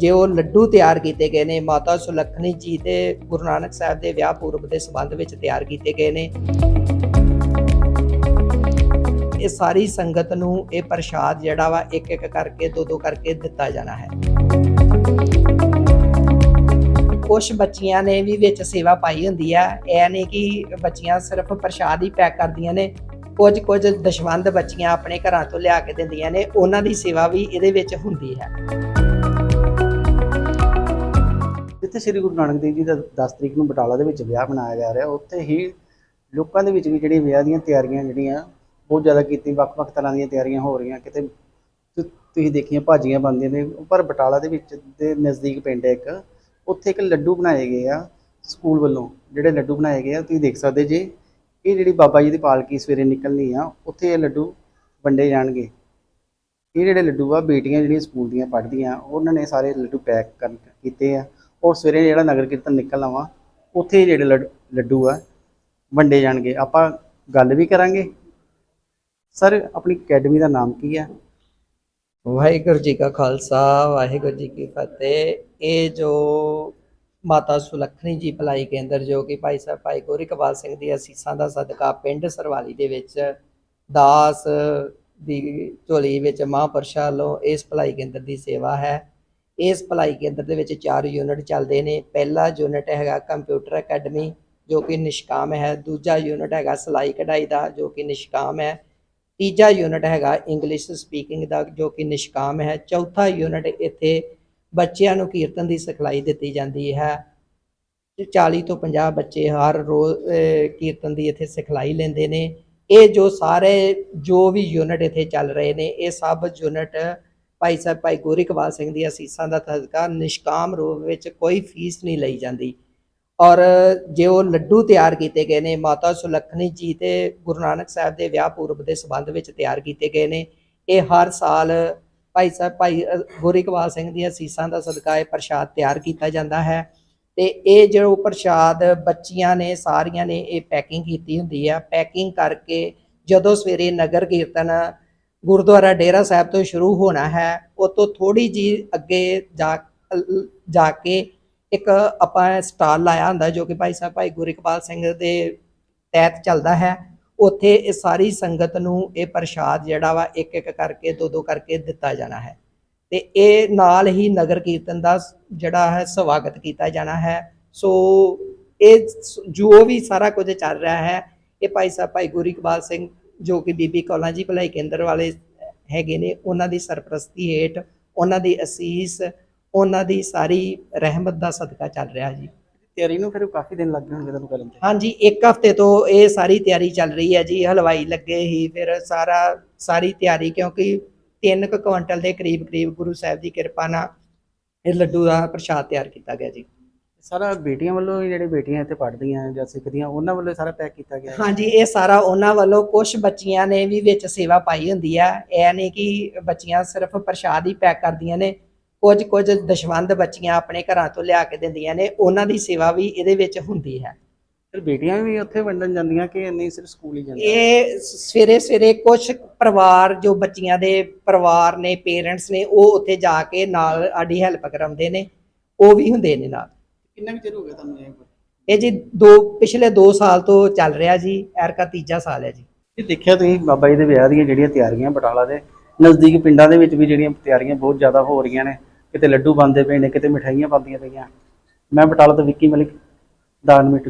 ਜੇ ਉਹ ਲੱਡੂ ਤਿਆਰ ਕੀਤੇ ਗਏ ਨੇ, ਮਾਤਾ ਸੁਲੱਖਣੀ ਜੀ ਦੇ ਗੁਰੂ ਨਾਨਕ ਸਾਹਿਬ ਦੇ ਵਿਆਹ ਪੂਰਬ ਦੇ ਸੰਬੰਧ ਵਿੱਚ ਤਿਆਰ ਕੀਤੇ ਗਏ ਨੇ। ਇਹ ਸਾਰੀ ਸੰਗਤ ਨੂੰ ਇਹ ਪ੍ਰਸ਼ਾਦ ਜਿਹੜਾ ਵਾ ਇੱਕ ਇੱਕ ਕਰਕੇ ਦੋ ਦੋ ਕਰਕੇ ਦਿੱਤਾ ਜਾਣਾ ਹੈ। ਕੁਝ ਬੱਚੀਆਂ ਨੇ ਵੀ ਵਿੱਚ ਸੇਵਾ ਪਾਈ ਹੁੰਦੀ ਆ। ਇਹ ਨਹੀਂ ਕਿ ਬੱਚੀਆਂ ਸਿਰਫ ਪ੍ਰਸ਼ਾਦ ਹੀ ਪੈਕ ਕਰਦੀਆਂ ਨੇ। ਕੁਝ ਕੁਝ ਦਸ਼ਵੰਦ ਬੱਚੀਆਂ ਆਪਣੇ ਘਰਾਂ ਤੋਂ ਲਿਆ ਕੇ ਦਿੰਦੀਆਂ ਨੇ। ਉਹਨਾਂ ਦੀ ਸੇਵਾ ਵੀ ਇਹਦੇ ਵਿੱਚ ਹੁੰਦੀ ਹੈ। ਜਿੱਥੇ ਸ੍ਰੀ ਗੁਰੂ ਨਾਨਕ ਦੇਵ ਜੀ ਦਾ 10 ਤਰੀਕ ਨੂੰ ਬਟਾਲਾ ਦੇ ਵਿੱਚ ਵਿਆਹ ਮਨਾਇਆ ਜਾ ਰਿਹਾ। ਉੱਥੇ ਹੀ ਲੋਕਾਂ ਦੇ ਵਿੱਚ ਵੀ ਜਿਹੜੀਆਂ ਵਿਆਹ ਦੀਆਂ ਤਿਆਰੀਆਂ ਜਿਹੜੀਆਂ, ਬਹੁਤ ਜ਼ਿਆਦਾ ਕੀਤੀ, ਵੱਖ-ਵੱਖ ਤਰ੍ਹਾਂ ਦੀਆਂ ਤਿਆਰੀਆਂ ਹੋ ਰਹੀਆਂ। ਕਿਤੇ ਤੁਸੀਂ ਦੇਖੀਆਂ ਭਾਜੀਆਂ ਬਣਦੀਆਂ ਨੇ, ਪਰ ਬਟਾਲਾ ਦੇ ਵਿੱਚ ਦੇ ਨਜ਼ਦੀਕ ਪਿੰਡ ਹੈ ਇੱਕ। ਉੱਥੇ ਇੱਕ ਲੱਡੂ ਬਣਾਏ ਗਏ ਆ ਸਕੂਲ ਵੱਲੋਂ, ਜਿਹੜੇ ਲੱਡੂ ਬਣਾਏ ਗਏ ਆ, ਤੁਸੀਂ ਦੇਖ ਸਕਦੇ ਜੇ। ਇਹ ਜਿਹੜੀ ਬਾਬਾ ਜੀ ਦੀ ਪਾਲਕੀ ਸਵੇਰੇ ਨਿਕਲਣੀ ਆ, ਉੱਥੇ ਇਹ ਲੱਡੂ ਵੰਡੇ ਜਾਣਗੇ। ਇਹ ਜਿਹੜੇ ਲੱਡੂ ਆ, ਬੇਟੀਆਂ ਜਿਹੜੀਆਂ ਸਕੂਲ ਦੀਆਂ ਪੜ੍ਹਦੀਆਂ, ਉਹਨਾਂ ਨੇ ਸਾਰੇ ਲੱਡੂ ਪੈਕ ਕਰ ਕੀਤੇ ਆ। ਔਰ ਸਵੇਰੇ ਜਿਹੜਾ ਨਗਰ ਕੀਰਤਨ ਨਿਕਲਣਾ ਵਾ, ਉੱਥੇ ਜਿਹੜੇ ਲੱਡੂ ਆ, ਵੰਡੇ ਜਾਣਗੇ। ਆਪਾਂ ਗੱਲ ਵੀ ਕਰਾਂਗੇ। ਸਰ, ਆਪਣੀ ਅਕੈਡਮੀ ਦਾ ਨਾਮ ਕੀ ਹੈ ਵਾਹਿਗੁਰੂ ਜੀ ਕਾ ਖਾਲਸਾ, ਵਾਹਿਗੁਰੂ ਜੀ ਕੀ ਫਤਿਹ। ਇਹ ਜੋ ਮਾਤਾ ਸੁਲੱਖਣੀ ਜੀ ਭਲਾਈ ਕੇਂਦਰ, ਜੋ ਕਿ ਭਾਈ ਸਾਹਿਬ ਭਾਈ ਗੋਰੀ ਕਪਾਲ ਸਿੰਘ ਦੀ ਅਸੀਸਾਂ ਦਾ ਸਦਕਾ ਪਿੰਡ ਸਰਵਾਲੀ ਦੇ ਵਿੱਚ ਦਾਸ ਦੀ ਝੋਲੀ ਵਿੱਚ ਮਹਾਂਪੁਰਸ਼ਾਂ ਵੱਲੋਂ ਇਸ ਭਲਾਈ ਕੇਂਦਰ ਦੀ ਸੇਵਾ ਹੈ। ਇਸ ਭਲਾਈ ਕੇਂਦਰ ਦੇ ਵਿੱਚ ਚਾਰ ਯੂਨਿਟ ਚੱਲਦੇ ਨੇ। ਪਹਿਲਾ ਯੂਨਿਟ ਹੈਗਾ ਕੰਪਿਊਟਰ ਅਕੈਡਮੀ, ਜੋ ਕਿ ਨਿਸ਼ਕਾਮ ਹੈ। ਦੂਜਾ ਯੂਨਿਟ ਹੈਗਾ ਸਿਲਾਈ ਕਢਾਈ ਦਾ, ਜੋ ਕਿ ਨਿਸ਼ਕਾਮ ਹੈ। ਤੀਜਾ ਯੂਨਿਟ ਹੈਗਾ ਇੰਗਲਿਸ਼ ਸਪੀਕਿੰਗ ਦਾ, ਜੋ ਕਿ ਨਿਸ਼ਕਾਮ ਹੈ। ਚੌਥਾ ਯੂਨਿਟ ਇੱਥੇ ਬੱਚਿਆਂ ਨੂੰ ਕੀਰਤਨ ਦੀ ਸਿਖਲਾਈ ਦਿੱਤੀ ਜਾਂਦੀ ਹੈ। 40 ਤੋਂ 50 ਬੱਚੇ ਹਰ ਰੋਜ਼ ਕੀਰਤਨ ਦੀ ਇੱਥੇ ਸਿਖਲਾਈ ਲੈਂਦੇ ਨੇ। ਇਹ ਜੋ ਸਾਰੇ, ਜੋ ਵੀ ਯੂਨਿਟ ਇੱਥੇ ਚੱਲ ਰਹੇ ਨੇ, ਇਹ ਸਭ ਯੂਨਿਟ ਭਾਈ ਸਾਹਿਬ ਭਾਈ ਗੋਰੀ ਕਬਾਲ ਸਿੰਘ ਦੀ ਅਸੀਸਾਂ ਦਾ ਸਦਕਾ ਨਿਸ਼ਕਾਮ ਰੂਪ ਵਿੱਚ ਕੋਈ ਫੀਸ ਨਹੀਂ ਲਈ ਜਾਂਦੀ। ਔਰ ਜੇ ਉਹ ਲੱਡੂ ਤਿਆਰ ਕੀਤੇ ਗਏ ਨੇ ਮਾਤਾ ਸੁਲੱਖਣੀ ਜੀ ਤੇ ਗੁਰੂ ਨਾਨਕ ਸਾਹਿਬ ਦੇ ਵਿਆਹ ਪੂਰਬ ਦੇ ਸੰਬੰਧ ਵਿੱਚ ਤਿਆਰ ਕੀਤੇ ਗਏ ਨੇ ਇਹ ਹਰ ਸਾਲ ਭਾਈ ਸਾਹਿਬ ਭਾਈ ਅ, ਗੋਰੀ ਕਬਾਲ ਸਿੰਘ ਦੀਆਂ ਅਸੀਸਾਂ ਦਾ ਸਦਕਾ ਇਹ ਪ੍ਰਸ਼ਾਦ ਤਿਆਰ ਕੀਤਾ ਜਾਂਦਾ ਹੈ। ਤੇ ਇਹ ਜੋ ਪ੍ਰਸ਼ਾਦ ਬੱਚੀਆਂ ਨੇ ਸਾਰੀਆਂ ਨੇ ਇਹ ਪੈਕਿੰਗ ਕੀਤੀ ਹੁੰਦੀ ਆ। ਪੈਕਿੰਗ ਕਰਕੇ ਜਦੋਂ ਸਵੇਰੇ ਨਗਰ ਕੀਰਤਨ ਗੁਰਦੁਆਰਾ ਡੇਰਾ ਸਾਹਿਬ ਤੋਂ ਸ਼ੁਰੂ ਹੋਣਾ ਹੈ ਉਹ ਤੋਂ ਥੋੜੀ ਜੀ ਅੱਗੇ ਜਾ ਜਾ ਕੇ ਇੱਕ ਆਪਾਂ ਸਟਾਲ ਲਾਇਆ ਹੁੰਦਾ ਜੋ ਕਿ ਭਾਈ ਸਾਹਿਬ, ਭਾਈ ਗੁਰਿਕਪਾਲ ਸਿੰਘ ਦੇ ਤਹਿਤ ਚੱਲਦਾ ਹੈ। ਉੱਥੇ ਇਹ ਸਾਰੀ ਸੰਗਤ ਨੂੰ ਇਹ ਪ੍ਰਸ਼ਾਦ ਜਿਹੜਾ ਵਾ ਇੱਕ ਇੱਕ ਕਰਕੇ, ਦੋ ਦੋ ਕਰਕੇ ਦਿੱਤਾ ਜਾਣਾ ਹੈ। ਤੇ ਇਹ ਨਾਲ ਹੀ ਨਗਰ ਕੀਰਤਨ ਦਾ ਜਿਹੜਾ ਹੈ, ਸਵਾਗਤ ਕੀਤਾ ਜਾਣਾ ਹੈ। ਸੋ ਇਹ ਜੋ ਵੀ ਸਾਰਾ ਕੁਝ ਚੱਲ ਰਿਹਾ ਹੈ, ਇਹ ਭਾਈ ਸਾਹਿਬ, ਭਾਈ ਗੁਰਿਕਪਾਲ ਸਿੰਘ ਜੋ ਕਿ ਬੀਬੀ ਕੌਲਾਂ ਜੀ ਭਲਾਈ ਕੇਂਦਰ ਵਾਲੇ ਹੈਗੇ ਨੇ ਉਹਨਾਂ ਦੀ ਸਰਪ੍ਰਸਤੀ ਹੇਠ ਉਹਨਾਂ ਦੀ ਅਸੀਸ ਉਹਨਾਂ ਦੀ ਸਾਰੀ ਰਹਿਮਤ ਦਾ ਸਦਕਾ ਚੱਲ ਰਿਹਾ ਜੀ। ਤਿਆਰੀ ਨੂੰ ਫਿਰ ਕਾਫੀ ਦਿਨ ਲੱਗ ਗਏ ਹੋਣਗੇ ਤੁਹਾਨੂੰ ਕਰਨ ਤੇ। ਹਾਂਜੀ ਇੱਕ ਹਫ਼ਤੇ ਤੋਂ ਇਹ ਸਾਰੀ ਤਿਆਰੀ ਚੱਲ ਰਹੀ ਹੈ ਜੀ ਹਲਵਾਈ ਲੱਗੇ ਹੀ ਫਿਰ ਸਾਰਾ ਸਾਰੀ ਤਿਆਰੀ ਕਿਉਂਕਿ 3 ਕੁ ਕੁਇੰਟਲ ਦੇ ਕਰੀਬ ਕਰੀਬ ਗੁਰੂ ਸਾਹਿਬ ਦੀ ਕਿਰਪਾ ਨਾਲ ਇਹ ਲੱਡੂ ਦਾ ਪ੍ਰਸ਼ਾਦ ਤਿਆਰ ਕੀਤਾ ਗਿਆ ਜੀ। ਸਾਰਾ ਬੇਟੀਆਂ ਵੱਲੋਂ ਜਿਹੜੇ ਬੇਟੀਆਂ ਇੱਥੇ ਪੜ੍ਹਦੀਆਂ ਜਾਂ ਸਿੱਖਦੀਆਂ ਉਹਨਾਂ ਵੱਲੋਂ ਸਾਰਾ ਪੈਕ ਕੀਤਾ ਗਿਆ ਹੈ। ਹਾਂਜੀ ਇਹ ਸਾਰਾ ਉਹਨਾਂ ਵੱਲੋਂ ਕੁਝ ਬੱਚੀਆਂ ਨੇ ਵੀ ਵਿੱਚ ਸੇਵਾ ਪਾਈ ਹੁੰਦੀ ਆ। ਇਹ ਨਹੀਂ ਕਿ ਬੱਚੀਆਂ ਸਿਰਫ ਪ੍ਰਸ਼ਾਦ ਹੀ ਪੈਕ ਕਰਦੀਆਂ ਨੇ। ਕੁਝ ਕੁਝ ਦਸ਼ਵੰਦ ਬੱਚੀਆਂ ਆਪਣੇ ਘਰਾਂ ਤੋਂ ਲਿਆ ਕੇ ਦਿੰਦੀਆਂ ਨੇ। ਉਹਨਾਂ ਦੀ ਸੇਵਾ ਵੀ ਇਹਦੇ ਵਿੱਚ ਹੁੰਦੀ ਹੈ। ਫਿਰ ਬੇਟੀਆਂ ਵੀ ਉੱਥੇ ਵੰਡਣ ਜਾਂਦੀਆਂ ਕਿ ਨਹੀਂ ਸਿਰਫ ਸਕੂਲ ਹੀ ਜਾਂਦੀਆਂ? ਇਹ ਸਵੇਰੇ ਸਵੇਰੇ ਕੁਝ ਪਰਿਵਾਰ ਜੋ ਬੱਚੀਆਂ ਦੇ ਪਰਿਵਾਰ ਨੇ ਪੇਰੈਂਟਸ ਨੇ ਉਹ ਉੱਥੇ ਜਾ ਕੇ ਨਾਲ ਆਡੀ ਹੈਲਪ ਕਰਾਉਂਦੇ ਨੇ। ਉਹ ਵੀ ਹੁੰਦੇ ਨੇ ਨਾਲ। ਕਿੰਨਾ ਕੁ ਚਿਰ ਹੋ ਗਿਆ ਤੁਹਾਨੂੰ ਇਹ ਇਹ ਜੀ ਦੋ ਪਿਛਲੇ 2 ਸਾਲ ਤੋਂ ਚੱਲ ਰਿਹਾ ਜੀ ਐਰਕਾ ਤੀਜਾ ਸਾਲ ਹੈ ਜੀ। ਇਹ ਦੇਖਿਆ ਤੁਸੀਂ ਬਾਬਾ ਜੀ ਦੇ ਵਿਆਹ ਦੀਆਂ ਜਿਹੜੀਆਂ ਤਿਆਰੀਆਂ ਬਟਾਲਾ ਦੇ ਨਜ਼ਦੀਕ ਪਿੰਡਾਂ ਦੇ ਵਿੱਚ ਵੀ ਜਿਹੜੀਆਂ ਤਿਆਰੀਆਂ ਬਹੁਤ ਜ਼ਿਆਦਾ ਹੋ ਰਹੀਆਂ ਨੇ ਕਿਤੇ ਲੱਡੂ ਬਣਦੇ ਪਏ ਨੇ ਕਿਤੇ ਮਠਾਈਆਂ ਬਣਦੀਆਂ ਪਈਆਂ। ਮੈਂ ਬਟਾਲਾ ਤੋਂ ਵਿੱਕੀ ਮਲਿਕ ਦਾਨ ਮੀਟ